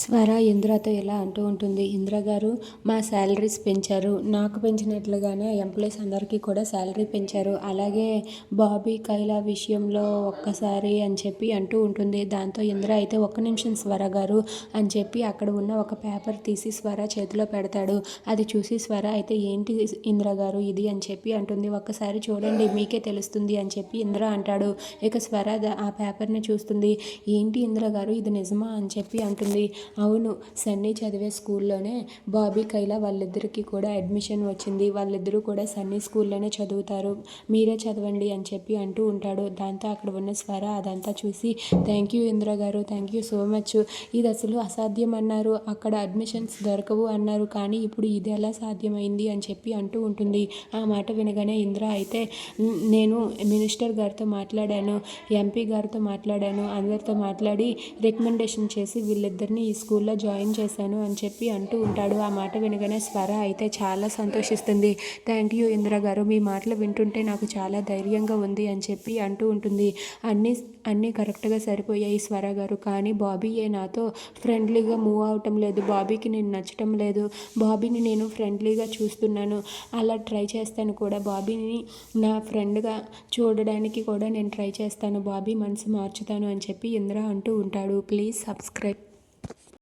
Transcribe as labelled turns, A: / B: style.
A: స్వర ఇంద్రతో ఇలా అంటూ ఉంటుంది. ఇంద్ర గారు మా శాలరీస్ పెంచారు. నాకు పెంచినట్లుగానే ఎంప్లాయీస్ అందరికీ కూడా శాలరీ పెంచారు. అలాగే బాబీ కైలా విషయంలో ఒక్కసారి అని చెప్పి అంటూ ఉంటుంది. దాంతో ఇంద్ర అయితే ఒక్క నిమిషం స్వర గారు అని చెప్పి అక్కడ ఉన్న ఒక పేపర్ తీసి స్వర చేతిలో పెడతాడు. అది చూసి స్వర అయితే ఏంటి ఇంద్ర గారు ఇది అని చెప్పి అంటుంది. ఒక్కసారి చూడండి మీకే తెలుస్తుంది అని చెప్పి ఇంద్ర అంటాడు. ఇక స్వర ఆ పేపర్ని చూస్తుంది. ఏంటి ఇంద్ర గారు ఇది నిజమా అని చెప్పి అంటుంది. అవును సన్నీ చదివే స్కూల్లోనే బాబీ కైలా వాళ్ళిద్దరికీ కూడా అడ్మిషన్ వచ్చింది. వాళ్ళిద్దరూ కూడా సన్నీ స్కూల్లోనే చదువుతారు. మీరే చదవండి అని చెప్పి అంటూ ఉంటాడు. దాంతో అక్కడ ఉన్న స్వర అదంతా చూసి థ్యాంక్ యూ ఇంద్ర గారు థ్యాంక్ యూ సో మచ్. ఇది అసలు అసాధ్యం అన్నారు. అక్కడ అడ్మిషన్స్ దొరకవు అన్నారు. కానీ ఇప్పుడు ఇది ఎలా సాధ్యమైంది? అని చెప్పి అంటూ ఉంటుంది. ఆ మాట వినగానే ఇంద్ర అయితే నేను మినిస్టర్ గారితో మాట్లాడాను ఎంపీ గారితో మాట్లాడాను. అందరితో మాట్లాడి రికమెండేషన్ చేసి వీళ్ళిద్దరిని ఈ స్కూల్లో జాయిన్ చేశాను అని చెప్పి అంటూ ఉంటాడు. ఆ మాట వినగానే స్వర అయితే చాలా సంతోషిస్తుంది. థ్యాంక్ యూ ఇందిర గారు మీ మాటలు వింటుంటే నాకు చాలా ధైర్యంగా ఉంది అని చెప్పి అంటూ ఉంటుంది. అన్నీ అన్నీ కరెక్ట్గా సరిపోయాయి స్వర గారు. కానీ బాబీ ఏ నాతో ఫ్రెండ్లీగా మూవ్ అవటం లేదు. బాబీకి నేను నచ్చటం లేదు. బాబీని నేను ఫ్రెండ్లీగా చూస్తున్నాను. అలా ట్రై చేస్తాను కూడా. బాబీని నా ఫ్రెండ్గా చూడడానికి కూడా నేను ట్రై చేస్తాను. బాబీ మనసు మార్చుతాను అని చెప్పి ఇంద్ర అంటూ ఉంటాడు. Please subscribe